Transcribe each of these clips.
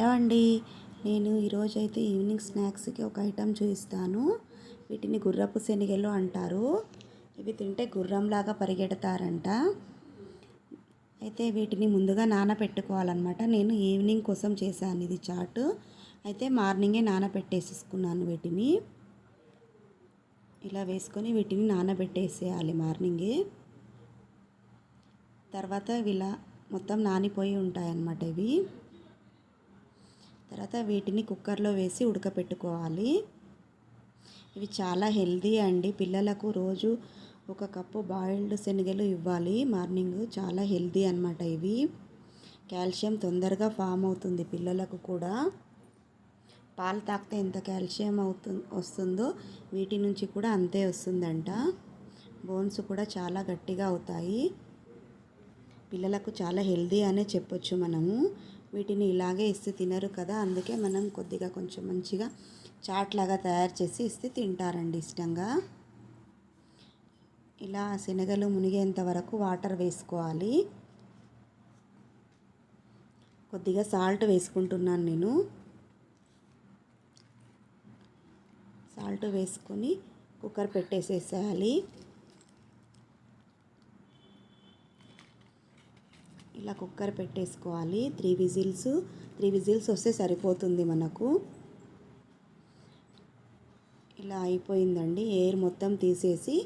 Hello అండి. నేను ఈరోజు అయితే ఈవినింగ్ స్నాక్స్కి ఒక ఐటెం చూపిస్తాను. వీటిని గుర్రపు శనిగలు అంటారు. ఇవి తింటే గుర్రంలాగా పరిగెడతారంట. అయితే వీటిని ముందుగా నానబెట్టుకోవాలన్నమాట నేను ఈవినింగ్ కోసం చేశాను ఇది చాట్. అయితే మార్నింగే నానబెట్టేసుకున్నాను వీటిని. ఇలా వేసుకొని వీటిని నానబెట్టేసేయాలి మార్నింగే. తర్వాత ఇలా మొత్తం నానిపోయి ఉంటాయన్నమాట ఇవి. తర్వాత వీటిని కుక్కర్లో వేసి ఉడకపెట్టుకోవాలి. ఇవి చాలా హెల్దీ అండి. పిల్లలకు రోజు ఒక కప్పు బాయిల్డ్ శనగలు ఇవ్వాలి. మార్నింగ్ చాలా హెల్దీ అనమాట ఇవి. కాల్షియం తొందరగా ఫామ్ అవుతుంది పిల్లలకు కూడా. పాలు తాగితే ఎంత కాల్షియం అవుతు వస్తుందో వీటి నుంచి కూడా అంతే వస్తుందంట. బోన్స్ కూడా చాలా గట్టిగా అవుతాయి. పిల్లలకు చాలా హెల్దీ అనే చెప్పొచ్చు మనము. వీటిని ఇలాగే ఇస్తే తినరు కదా అందుకే మనం కొద్దిగా కొంచెం మంచిగా చాట్ లాగా తయారు చేసి ఇస్తే తింటారండి ఇష్టంగా. ఇలా శనగలు మునిగేంత వరకు వాటర్ వేసుకోవాలి. కొద్దిగా సాల్ట్ వేసుకుంటున్నాను నేను. సాల్ట్ వేసుకొని కుక్కర్ పెట్టేసేసేయాలి. ఇలా కుక్కర్ పెట్టేసుకోవాలి. త్రీ విజిల్స్ త్రీ విజిల్స్ వస్తే సరిపోతుంది మనకు. ఇలా అయిపోయిందండి. ఎయిర్ మొత్తం తీసేసి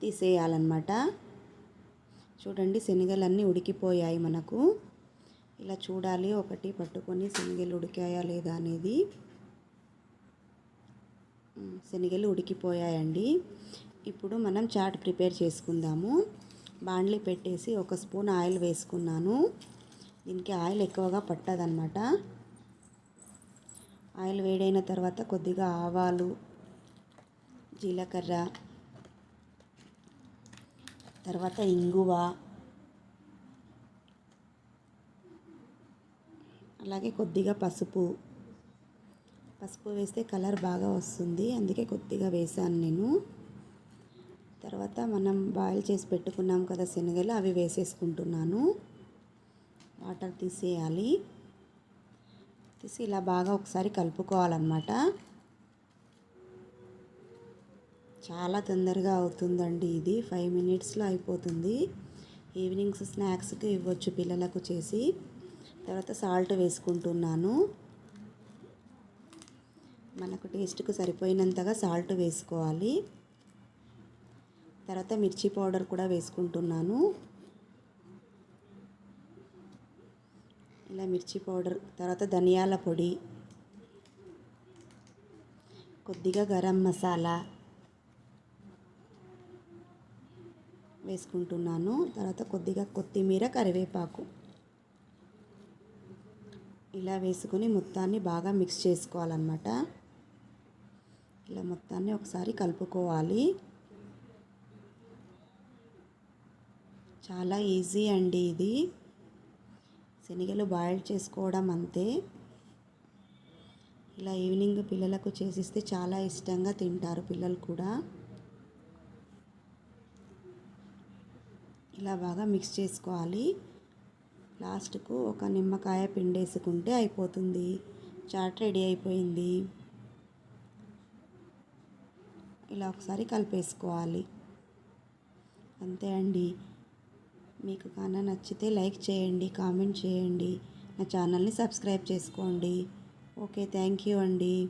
తీసేయాలన్నమాట. చూడండి శనగలన్నీ ఉడికిపోయాయి మనకు. ఇలా చూడాలి ఒకటి పట్టుకొని శనగలు ఉడికాయా లేదా అనేది. శనగలు ఉడికిపోయాయండి. ఇప్పుడు మనం చాట్ ప్రిపేర్ చేసుకుందాము. బాండ్లీ పెట్టేసి ఒక స్పూన్ ఆయిల్ వేసుకున్నాను. దీనికి ఆయిల్ ఎక్కువగా పట్టదనమాట ఆయిల్ వేడైన తర్వాత కొద్దిగా ఆవాలు జీలకర్ర తర్వాత ఇంగువ అలాగే కొద్దిగా పసుపు. పసుపు వేస్తే కలర్ బాగా వస్తుంది. అందుకే కొద్దిగా వేసాను నేను. తర్వాత మనం బాయిల్ చేసి పెట్టుకున్నాం కదా శనగలు అవి వేసేసుకుంటున్నాను. వాటర్ తీసేయాలి. తీసి ఇలా బాగా ఒకసారి కలుపుకోవాలన్నమాట. చాలా తొందరగా అవుతుందండి ఇది. ఫైవ్ మినిట్స్లో అయిపోతుంది. ఈవినింగ్స్ స్నాక్స్కి ఇవ్వచ్చు పిల్లలకు చేసి. తర్వాత సాల్ట్ వేసుకుంటున్నాను. మనకు టేస్ట్కు సరిపోయినంతగా సాల్ట్ వేసుకోవాలి. తర్వాత మిర్చి పౌడర్ కూడా వేసుకుంటున్నాను. ఇలా మిర్చి పౌడర్ తర్వాత ధనియాల పొడి కొద్దిగా గరం మసాలా వేసుకుంటున్నాను. తర్వాత కొద్దిగా కొత్తిమీర కరివేపాకు ఇలా వేసుకొని మొత్తాన్ని బాగా మిక్స్ చేసుకోవాలన్నమాట. ఇలా మొత్తాన్ని ఒకసారి కలుపుకోవాలి. చాలా ఈజీ అండి ఇది. శనగలు బాయిల్ చేసుకోవడం అంతే. ఇలా ఈవినింగ్ పిల్లలకు చేసిస్తే చాలా ఇష్టంగా తింటారు పిల్లలు కూడా. ఇలా బాగా మిక్స్ చేసుకోవాలి. లాస్ట్కు ఒక నిమ్మకాయ పిండేసుకుంటే అయిపోతుంది. చాట్ రెడీ అయిపోయింది. ఇలా ఒకసారి కలిపేసుకోవాలి. అంతే అండి. మీకు కన్నా నచ్చితే లైక్ చేయండి కామెంట్ చేయండి. నా ఛానల్ని సబ్స్క్రైబ్ చేసుకోండి. ఓకే థ్యాంక్ యూ అండి.